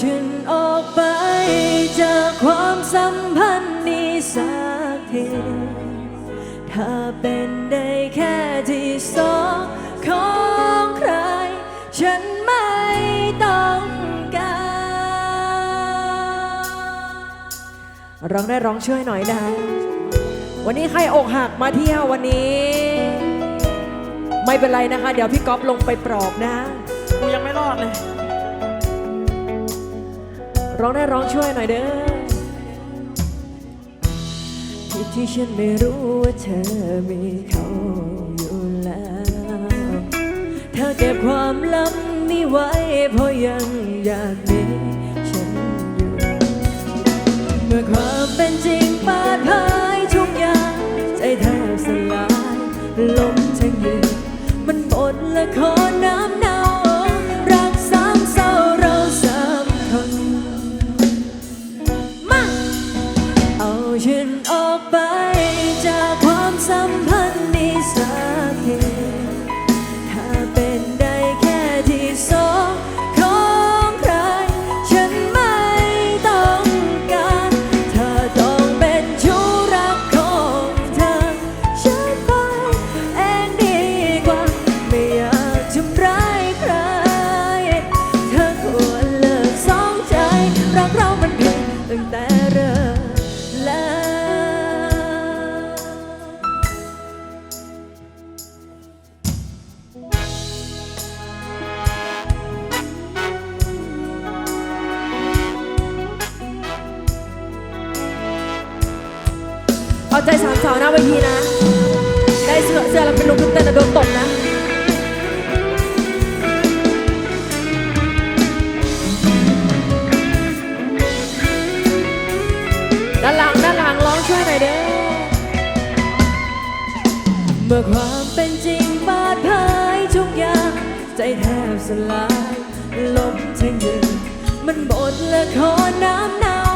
ฉันออกไปจากความสัมพันธ์นี้สักทีถ้าเป็นได้แค่ที่สองของใคร ฉันไม่ต้องการร้องได้ร้องช่วยหน่อยนะวันนี้ใครอกหักมาเที่ยววันนี้ ไม่เป็นไรนะคะ เดี๋ยวพี่ก๊อฟลงไปปลอบนะ กูยังไม่รอดเลย ร้องได้ร้องช่วยหน่อยเด้อที่ที่ฉันไม่รู้ว่าเธอมีเขาอยู่แล้วเธอเก็บความลับนี้ไว้เพราะยังอยากมีฉันอยู่เมื่อความเป็นจริงเปิดเผยทุกอย่างใจแทบสลายล้มทั้งยืนมันบทละครน้ำเนา วหน้าเวทีนะ ได้เสื้อเสื้อแล้วเป็นลูกขึ้นเต้นนะโดนตบนะด้านหลังด้านหลังร้องช่วยหน่อยเด้อเมื่อความเป็นจริงบาดเผยทุกอย่าง ใจแทบสลายลมทั้งยืนมันบทละครน้ำเนา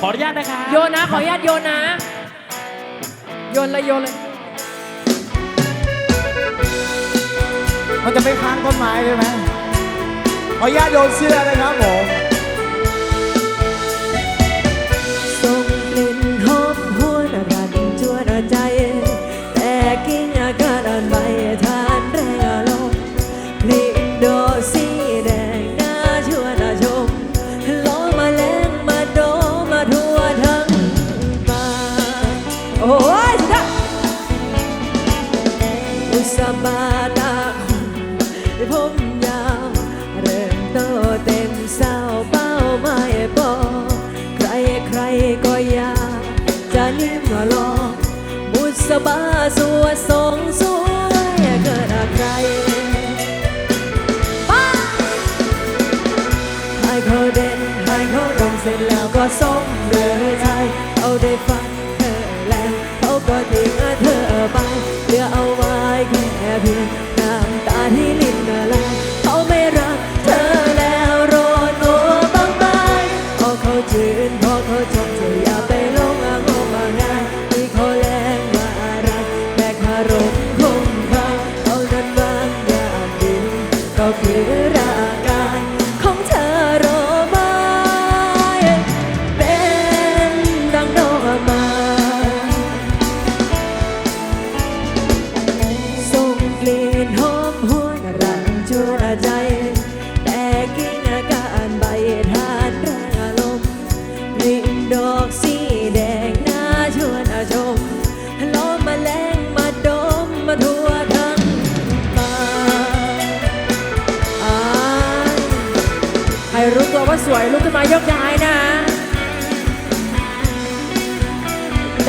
ขออนุญาตนะคะโยนนะ ขออนุญาตโยนนะ โยนเลยโยนเลย มันจะไม่ค้างต้นไม้ใช่ไหมขออนุญาตโยนเสื้อนะครับผม ส่งเลยไทยเอาได้ฟังเธอแล้วเขาก็ทิ้งเธอไปเหลือเอาไว้แค่เพียงน้ำตาที่ลิ้น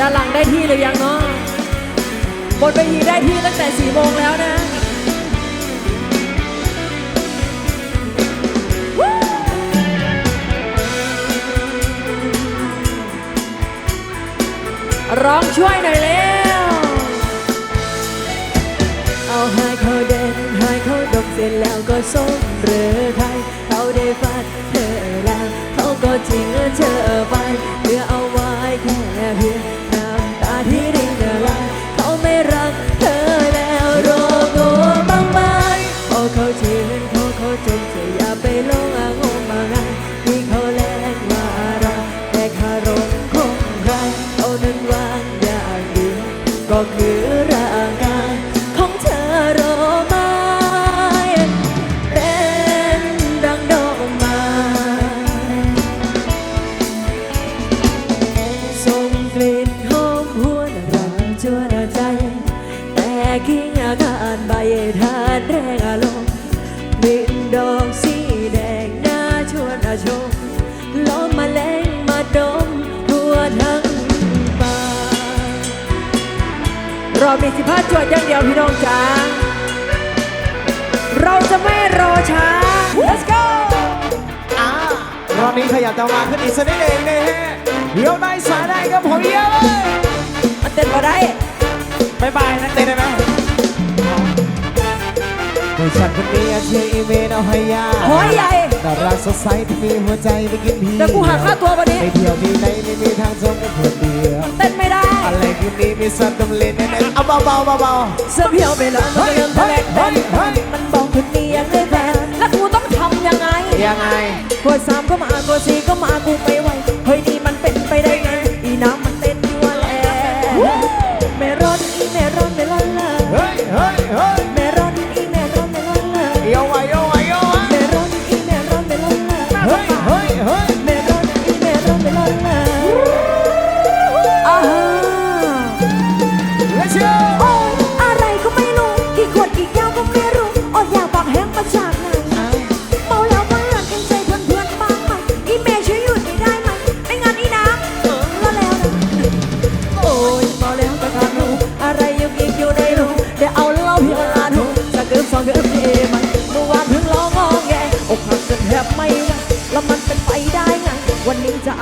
ด้านหลังได้ที่หรือยังเนาะบนเวทีได้ที่ตั้งแต่สี่โมงแล้วนะร้องช่วยหน่อยเร็ว เอาให้เขาเด่นให้เขาดมเสร็จแล้วก็ส่งหรือใครเขาได้ฟัดเธอแล้ว เขาก็ทิ้งเธอไปเหลือเอาไว้แค่เพียง อีเมนเอาให้ยาหอยใหญ่น่ารักสดใสที่มีหัวใจไปกินพีแต่กูหักค่าตัววันนี้ไปเที่ยวที่ไหนไม่มีทางจมกันคนเดียวเต้นไม่ได้ อะไรคืนนี้มีสัตว์ดำเล่นแน่ๆเอาเบาๆเบาเสื้อเพียวไปแล้วมันก็เริ่มทะเลกเฮ้ยเฮ้ยมันบอกคุณนี่ยังได้แฟนแล้วกูต้องทำยังไงๆยังไงกดสามก็มากดสี่ก็มากูไปไหว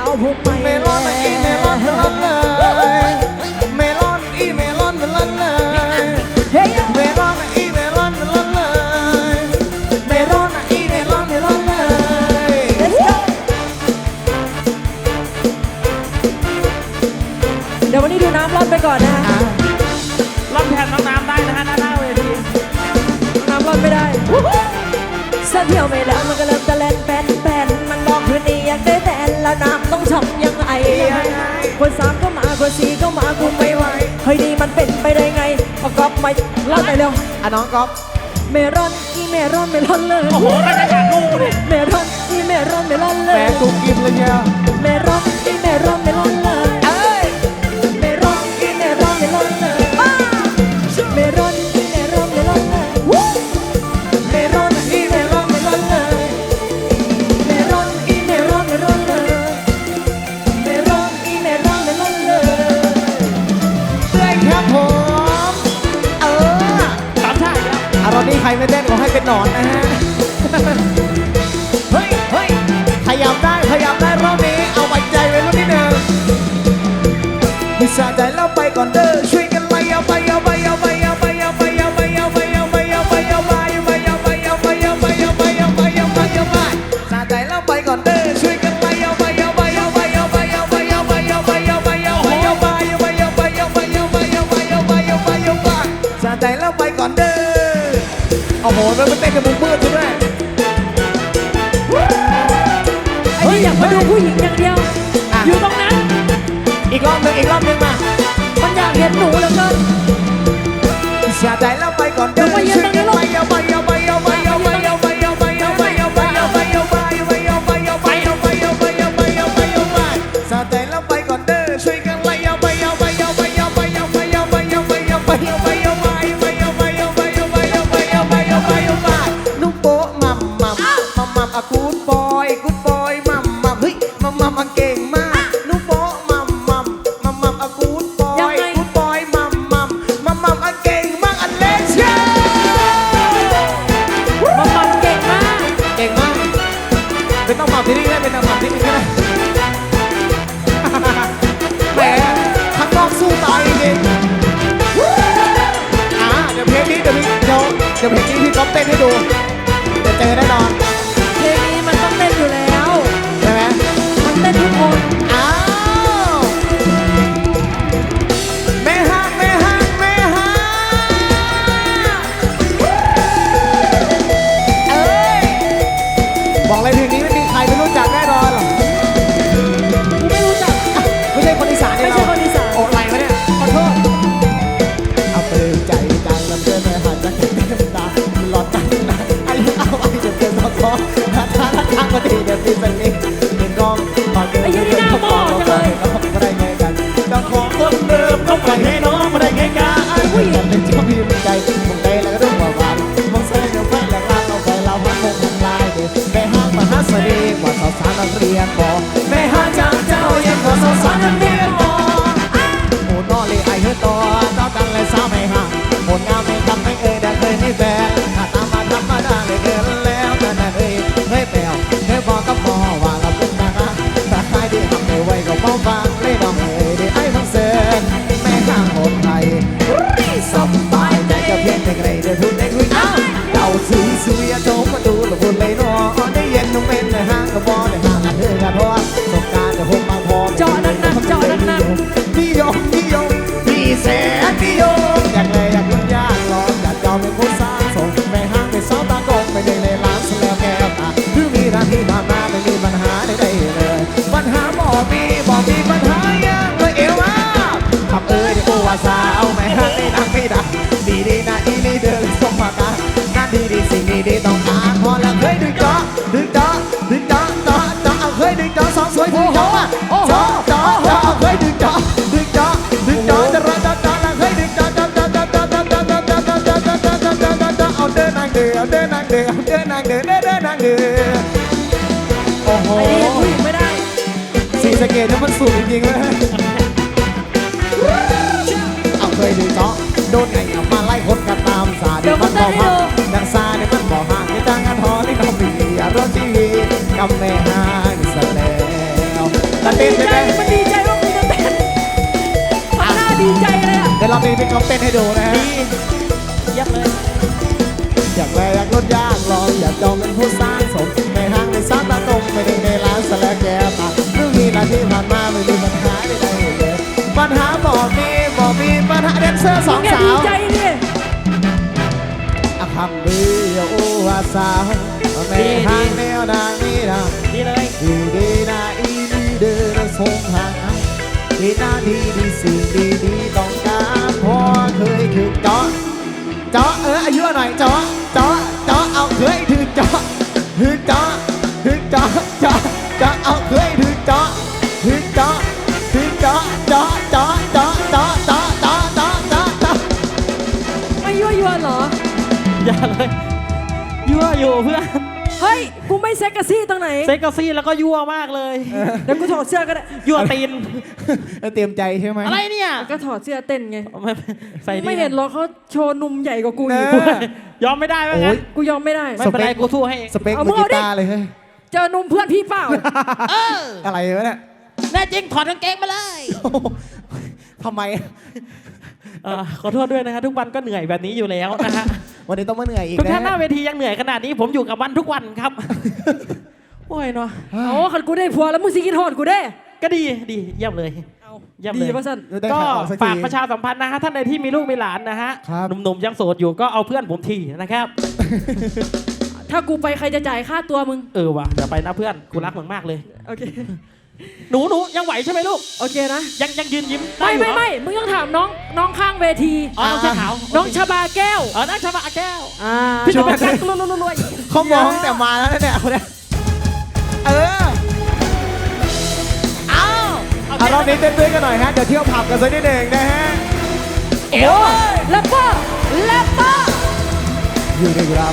เอาพวกไม่เมลอนอีเมลอนเมลอนเลยเมลอนอีเมลอนเมลอนเลยเมลอนอีเมลอนเมลอนเลยเมลอนอีเมลอนเมลอนเลยเดี๋ยววันนี้ดูน้ำร้อนไปก่อนนะฮะรับแทนน้องน้ำได้นะฮะหน้าหน้าเวทีน้ำร้อนไม่ได้เสื้อเที่ยวไม่แล้วมันก็เริ่มจะแลนแปนแปนมัน ล้วน้ำต้องทำยังไงคนสามก็มาคนสี่ก็มากูไม่ไหวเฮ้ยนี่มันเป็นไปได้ไงเอาก๊อฟมาเล่าหน่อยเร็วอะน้องก๊อฟเมรอนอีเมรอนเมรอนเลยโอ้โหน่าจะอยากดูดิเมรอนอีเมรอนเมรอนเลแหมยกุ๊กกิ๊บเลยเชียวเมรอนอีเมรอนเมรอนเลยเอ้ย รมณ์นี้ใครไม่เต้นขอให้เป็นหนอนนะฮะ เฮ้ยเฮ้ยขยับได้ขยับได้รอบนี้ เอาไว้ใจไว้รุ่นนิดหนึ่งมิสาใจแล้วไปก่อนเด้อ โอ้โหแล้วมันเต้นกับมุมมืดด้วยไอ้นี่อยากมาดูผู้หญิงอย่างเดียวอะอยู่ตรงนั้น อีกรอบหนึงอีกรอบหนึงมามันอยากเห็นหนูเหลือเกินสาใจแล้วไปก่อนเด้อลงมายืนช่วยกันตรงไปนี้เอาไปเอ ตนี่มันสูงจริงๆเลยเอาเคยดึงเจาะโดนไงเอามาไล่คนกันตามสาเดี๋ยวมันเขาบเต้อนกให้ว่าดูดังซาเนี่ยมันบอกห่างที่จ้างงานหอนี่น้องมีอารมณ์ทีวีกำแม่ห้างสะแล้วตะดีเต้นใจใช่ไหมมันดีใจว่ามึงจะเต้นทำหน้าดีใจเลยอะเดี๋ยวเรามีพี่ก๊อฟเต้นให้ดูนะฮะดีเยี่ยมเลยอยานมาไม่มีปัญหาใดๆเลยปัญหาบอกมีบอกมีปัญหาแดนเซอร์สองเนี่ยสาวใจดิอะคำดีโอวาสาวแม่ห้างแนวนางนี่นะดีเลยดีดีนะอีดีเดินทรงทางดีนะดีดีสิ่งดีดีต้องการพอเคยถึงเจาะเจาะเอออายุหน่อยเจาะเจาะเจาะเอาเคยถึงเจาะถึงเจาะถึงเจาะเจาะเจาะเอาเคยถึงเจาะ ถึงเจาะถึงเจาะเจาะเจาะเจาะเจาะเจาะเจาะเจาะเจาะเจาะไม่ยั่วยวนเหรอ อย่าเลย ยั่วอยู่เพื่อนเฮ้ย กูไม่เซ็กกะซี่ตรงไหน เซ็กซี่แล้วก็ยั่วมากเลย เดี๋ยวกูถอดเสื้อก็ได้ ยั่วตีนเตรียมใจใช่ไหมอะไรเนี่ยก็ถอดเสื้อเต้นไง ไม่ใส่ดีไม่เห็นหรอกเขาโชว์นมใหญ่กว่ากูอีกเออยอมไม่ได้ไหมโอ้งั้ยนกูยอมไม่ได้ ไม่เป็นไรกูสู้ให้ สเปคเอาเหมือนมึงกีเอาดิตาร์เลยเฮ้ยเจอนมเพื่อนพี่เปล่าเอออะไรวะเนี่ย แน่จริงถอดกางเกงมาเลยทำไมเอ่อขอโทษด้วยนะฮะทุกวันก็เหนื่อยแบบนี้อยู่แล้วนะฮะวันนี้ต้องมาเหนื่อยอีกทุกนะท่านหน้าเวทียังเหนื่อยขนาดนี้ผมอยู่กับวันทุกวันครับ โอ้ยเนาะโอ้คันกูได้ผัวแล้วมึงสิกินหอดกูได้ก็ดีดีเยี่ยมเลยเอาเยี่ยมเลยดีป่ะสันได้ก็ข่าวออกสักที ฝากประชาสัมพันธ์นะฮะท่านใดที่มีลูกมีหลานนะฮะครับ หนุ่มๆยังโสดอยู่ก็เอาเพื่อนผมทีนะครับ ถ้ากูไปใครจะจ่ายค่าตัวมึง เออว่ะเดี๋ยวไปนะเพื่อนกูรักมึงมากเลย โอเค หนูหนูยังไหวใช่ไหมลูก โอเคนะ ยังยังยืนยิ้มด้ไม่อยู่ไม่เหรอไม่มึงต้องถามน้องน้องข้างเวทีอ๋อน้องเสื้อขาว น้องชบาแก้วเออน้องชาบะแก้ว อ่าพี่น้องแก้วรวยรวยรวยเขามองแต่มาแล้วเนี่ยคนเนี้ยเอออ้าวเอารอบนี้เต้นๆกันหน่อยฮะ เดี๋ยวเที่ยวผับกันสักนิดหนึ่งนะฮะ เอวแรปเปอร์แรปเปอร์อยู่ในกรา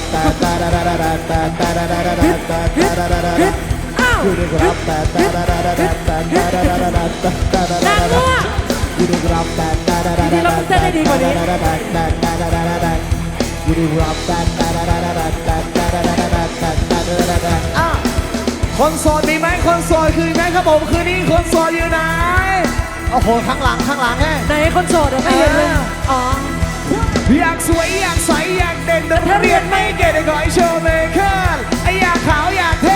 ฟแต่แต่แต่แต่แต่แต่แต่แต่แต่แต่แต่แต่แต่อะอยู่ในครับแต่แต่แต่แต่แต่แต่แต่แต่แต่แต่นางงัวอยู่ในครับแต่แต่แต่แต่แต่แต่แต่แต่แต่แต่แต่อยู่ในครับแต่แต่แต่แต่แต่แต่แต่แต่แต่แต่แต่อะคนโสดมีไหมคนโสดคือไหมครับผมคืนนี้คนโสดอยู่ไหนโอ้โหข้างหลังข้างหลังแฮะไหนคนโสดอะไม่เห็นเลยอ๋ออยากสวยอยากใสอยากเด่นแต่ถ้าเรียนไม่เก่งก็ให้โชว์เมเคิลไออยากขาวอยากเท่อยากหล่อแต่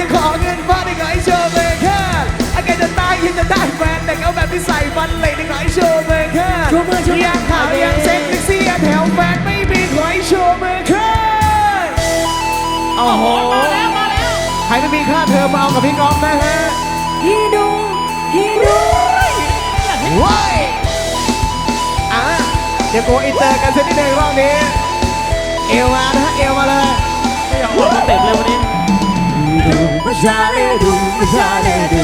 ยังขอเงินฟาดก็ให้โชว์เมเคิลไอแกจะตายยังจะได้แฟนแต่เอาแบบที่ใส่ฟันเลยก็ให้โชว์เมเคิลชูมือชูมืออยากขาวอยากเซ็กซี่อยากแถวแฟนไม่มีขอให้โชว์เมเคิลโอ้โหใครไม่มีค่าเทอมมาเอากับพี่ก๊อฟนะฮะฮีดูฮีดูว้ายอะเดี๋ยวโกอินเตอร์กันสักนิดหนึ่งรอบนี้ เอวมานะฮะเอวมาเลยไม่ยอมออกสเต็ปเลยวันนี้ ดูมาชาเลดูมาชาเลดู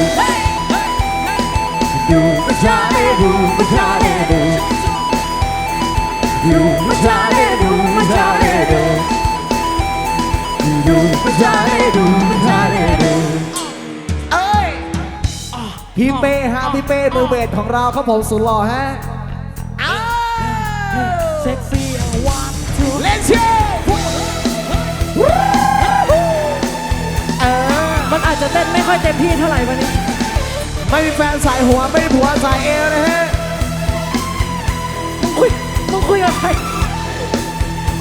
ดูมาชาเลดูมาชาเลดูดูมาชาเลดูมาชาเลดูดูมาชาเลดูมาชาเลดูเอ้ยพี่เป้ฮะพี่เป้มือเบสของเราครับผมสุดหล่อฮะอ้าวเซ็กซี่ จจะเต้นไม่ค่อยเต็มที่เท่าไหร่วันนี้ ไม่มีแฟนสายหัวไม่มีผัวสายเอวนะฮะมึงคุยมึงคุยกับใคร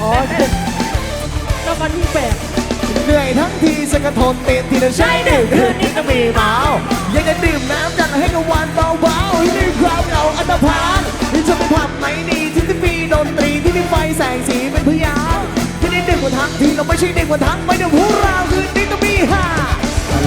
อ๋อก็มันที่แปลกเหนื่อยทั้งทีสกทนเต็มทีละใช้หนึ่งคืนนี้ก็มีเมายังจะดื่มน้ำจัดให้กับวันเบาๆให้ลืมความเหงาอันตรพานที่จะไปผับไหนดีที่ที่มีดนตรีที่มีไฟแสงสีเป็นพยานที่นี่เด็กกว่าทั้งทีเราไม่ใช่เด็กกว่าทั้งไม่เดี๋ยวพวกเราคืนนี้ต้องมีฮ่า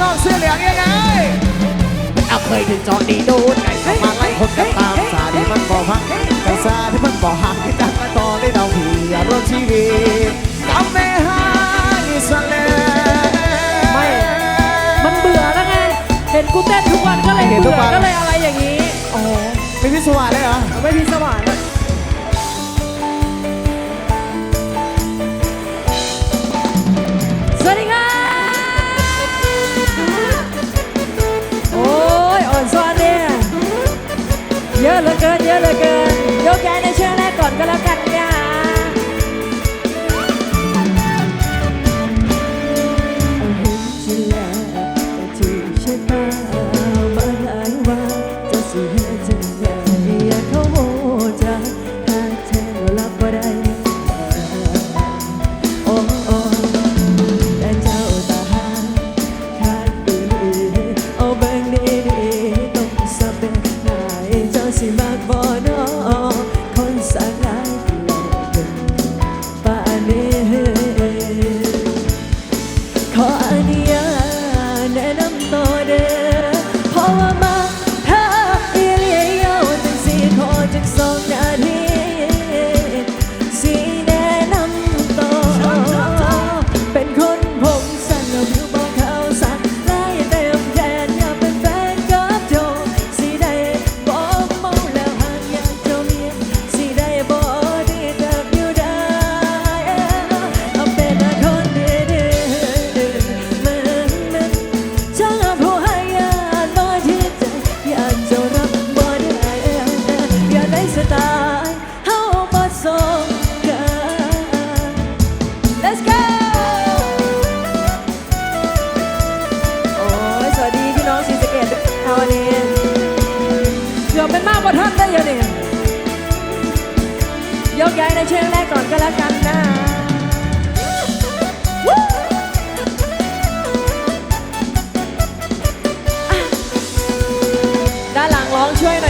นอกเสื้อเหลืองยังไงเอาเคยถึงจอดีดูดไก่เข้ามาไล่คนกันตามสาที่มันบ่พังกันซาที่มันบ่หักที่จังมาต่อได้ดาวผีอารมณ์ชีวิตกับแม่ฮานิสเลไม่ มันเบื่อแล้วไง เห็นกูเต้นทุกวันก็เลยเบื่อก็เลย tiene น้อ นี้เกือบเป็นมากกว่าท่านได้ยังเนี่ยยกย้ายในเชิงแรกก่อนก็แล้วกันนะด้านหลังร้องช่วยหน่อย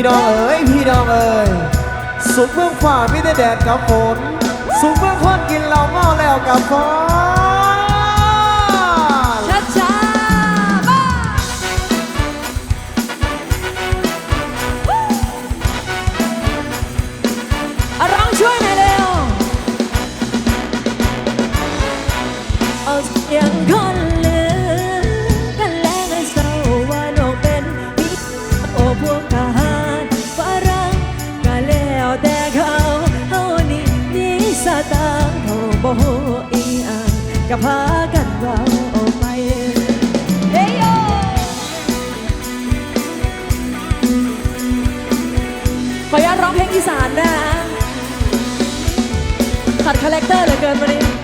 พี่น้องเอ๋ยพี่น้องเอ๋ยสุขเมืองฝ่าไม่ได้แดดกับฝนสุขเมืองคนกินเหล้าเมาแล้วกับฟ้า ก็พากันเราออกไปเฮ้ยโยขออนุญาตร้องเพลงอีสานนะขัดคาแรคเตอร์เหลือเกินวันนี้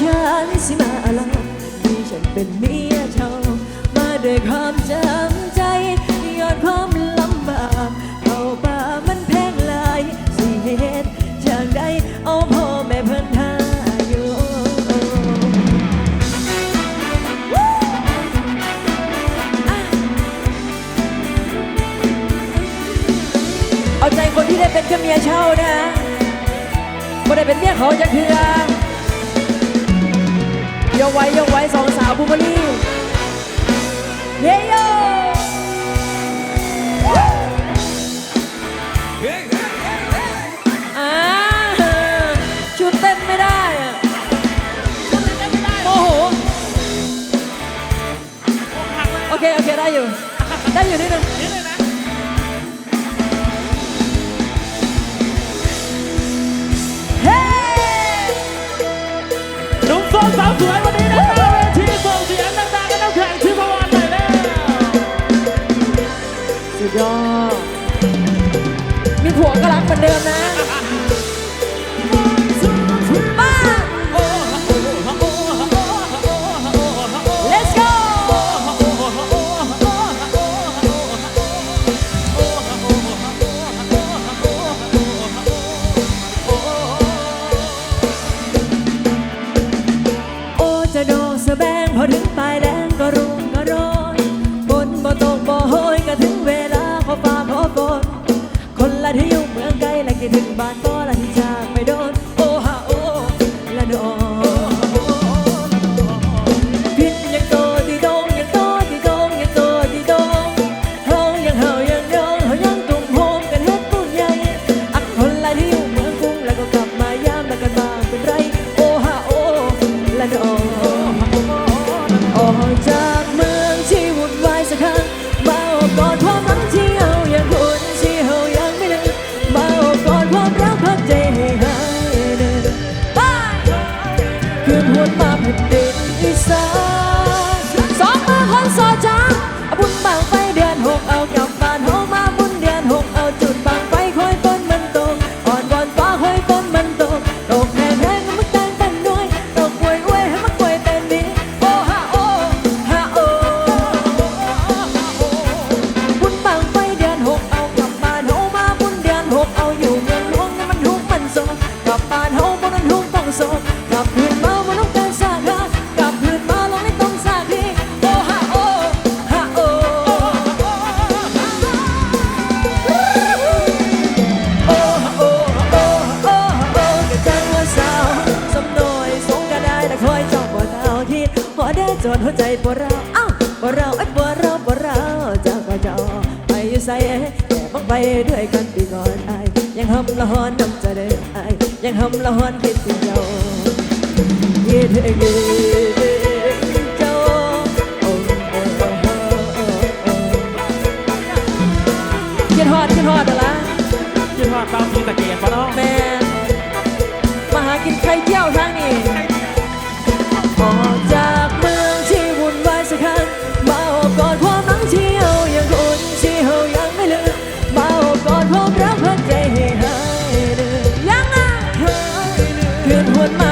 ฉันสิมาหลอกที่ฉันเป็นเมียเจ้ามาด้วยความจำใจยอดความลำบากเอาป่ามันแพงลายสิเหตุจางใดเอาพ่อแม่เพิ่นหาอยู่เอาใจคนที่ได้เป็นแค่เมียเช่านะไม่ได้เป็นเมียเขาจะเทือ ยกไว้ยกไว้สองสาวบูมานี่เยโยอ่าชุดเต้นไม่ได้อะโมโหโอเคโอเคได้อยู่ ได้อยู่นิดนึง สาวสวยวันนี้นะครัเวทีส่งเสียงดังๆกับน้ำแข็งชิพวันหน่แล้วสุดยอดมีผัวก็รักเหมือนเดิมนะ ไปด้วยกันไปก่อนอายยังหอมละหอน thuyền buồn